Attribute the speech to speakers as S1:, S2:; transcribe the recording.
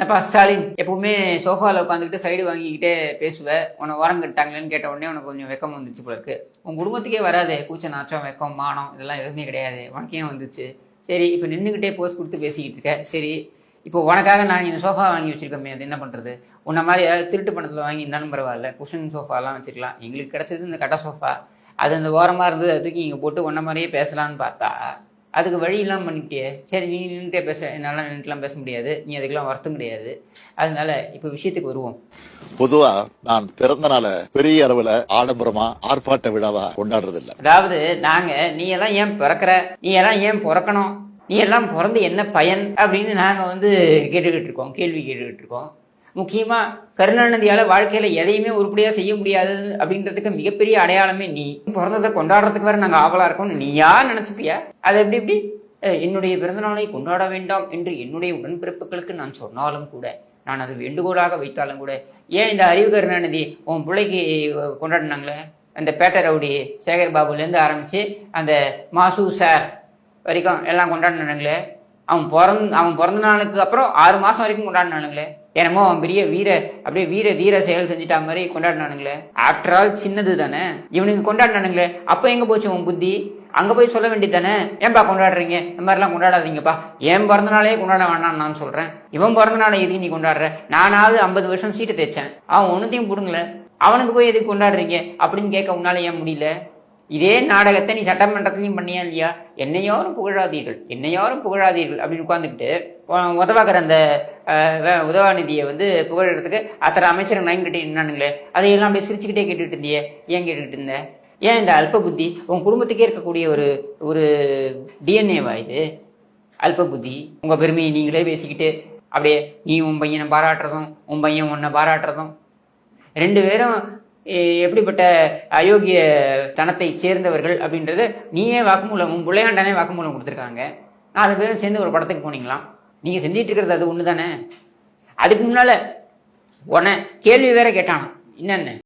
S1: என்னப்பா ஸ்டாலின் எப்பவுமே சோஃபாவில் உட்காந்துக்கிட்டு சைடு வாங்கிக்கிட்டே பேசுவேன் உன்னை உரம் கட்டாங்களேன்னு கேட்ட உடனே உனக்கு கொஞ்சம் வெக்கம் வந்துச்சு போல இருக்கு. உன் குடும்பத்துக்கே வராது கூச்ச நாச்சம் வெக்கம் மானம் இதெல்லாம் எதுவுமே கிடையாது. உனக்கே வந்துச்சு? சரி இப்போ நின்றுக்கிட்டே போஸ் கொடுத்து பேசிக்கிட்டு இருக்க. சரி இப்போ உனக்காக நான் இந்த சோஃபா வாங்கி வச்சிருக்கோமே அது என்ன பண்ணுறது உன்ன மாதிரி ஏதாவது திருட்டு பணத்தில் வாங்கி இருந்தாலும் பரவாயில்ல. குஷன் சோஃபாலாம் வச்சுக்கலாம் எங்களுக்கு கிடச்சது இந்த கட்ட சோஃபா அது அந்த ஓரமாக இருந்தது தூக்கி இங்கே போட்டு உன்ன மாதிரியே பேசலான்னு பார்த்தா அதுக்கு வழி இல்லாமல் பண்ணிட்டியே சரி நீ நின்றுட்டே பேச. என்னால் நின்றுட்டுலாம் பேச முடியாது. நீ அதுக்கெல்லாம் வருத்தம் கிடையாது. அதனால இப்போ விஷயத்துக்கு வருவோம்.
S2: பொதுவா நான் பிறந்த நாளை பெரிய அளவுல ஆடம்பரமா ஆர்ப்பாட்ட விழாவா கொண்டாடுறது இல்ல
S1: அதாவது நாங்க நீ எல்லாம் ஏன் பிறக்கிற? நீ எல்லாம் ஏன் பிறக்கணும்? நீ எல்லாம் பிறந்து என்ன பயன்? அப்படின்னு நாங்க வந்து கேட்டுக்கிட்டு இருக்கோம். கேள்வி கேட்டுக்கிட்டு இருக்கோம். முக்கியமா கருணாநிதியால வாழ்க்கையில எதையுமே உருப்படியா செய்ய முடியாது அப்படின்றதுக்கு மிகப்பெரிய அடையாளமே நீ. பிறந்ததை கொண்டாடுறதுக்கு வேற நாங்க ஆவலா இருக்கோம் நீயா நினைச்சுப்பியா? அது எப்படி எப்படி? என்னுடைய பிறந்தநாளை கொண்டாட வேண்டாம் என்று என்னுடைய உடன்பிறப்புகளுக்கு நான் சொன்னாலும் கூட நான் அது வேண்டுகோளாக வைத்தாலும் கூட ஏன் இந்த அறிவு கருணாநிதி உன் பிள்ளைக்கு கொண்டாடினாங்களே? அந்த பேட்டை ரவுடி சேகர் பாபுலேருந்து ஆரம்பித்து அந்த மாசு சார் வரைக்கும் எல்லாம் கொண்டாடினாங்களே? அவன் பிறந் அவன் பிறந்த நாளுக்கு அப்புறம் ஆறு மாதம் வரைக்கும் கொண்டாடினானுங்களே. என்னமோ அவன் பெரிய வீர அப்படியே வீர வீர செயல் செஞ்சுட்டா மாதிரி கொண்டாடினானுங்களே. ஆஃப்டர் ஆல் சின்னது தானே. இவனுக்கு கொண்டாடினானுங்களே. அப்போ எங்கே போச்சு உன் புத்தி? அங்கே போய் சொல்ல வேண்டியது தானே. ஏன்பா கொண்டாடுறீங்க? இந்த மாதிரிலாம் கொண்டாடாதீங்கப்பா. என் பிறந்த நாளே கொண்டாட வேண்டாம்னு நான் சொல்கிறேன் இவன் பிறந்த நாளை எதுக்கு நீ கொண்டாடுற? நானாவது ஐம்பது வருஷம் சீட்டை தைச்சேன். அவன் ஒன்றுத்தையும் கொடுங்களேன் அவனுக்கு போய் எதுக்கு கொண்டாடுறீங்க? அப்படின்னு கேட்க உன்னால ஏன் முடியல? இதே நாடகத்தை நீ சட்டமன்றத்திலையும் பண்ணியா இல்லையா? என்னையோரும் புகழாதீர்கள். என்னையோரும் புகழாதீர்கள். அப்படின்னு உட்காந்துக்கிட்டு உதவாக்கிற அந்த உதவாநிதியை வந்து புகழறதுக்கு அத்தனை அமைச்சர் நைன் கிட்டே நின்னானுங்களே. அதையெல்லாம் அப்படியே சிரிச்சுக்கிட்டே கேட்டுட்டு இருந்தியே. ஏன் கேட்டுக்கிட்டு இருந்த? ஏன் இந்த அல்ப புத்தி உன் குடும்பத்துக்கே இருக்கக்கூடிய ஒரு ஒரு டிஎன்ஏவா இது? அல்ப புத்தி உங்க பெருமையை நீங்களே பேசிக்கிட்டு அப்படியே நீ உன் பையனை பாராட்டுறதும் உன் பையன் உன்னை பாராட்டுறதும். ரெண்டு பேரும் எப்படிப்பட்ட அயோக்கிய தனத்தை சேர்ந்தவர்கள் அப்படின்றது நீயே வாக்குமூலம் விளையாண்டானே வாக்குமூலம் கொடுத்துருக்காங்க. நாலு பேரும் சேர்ந்து ஒரு படத்துக்கு போனீங்களாம். நீங்கள் செஞ்சிட்டு இருக்கிறது அது ஒன்று தானே அதுக்கு முன்னால் உன்னை கேள்வி வேற கேட்டான் என்னென்ன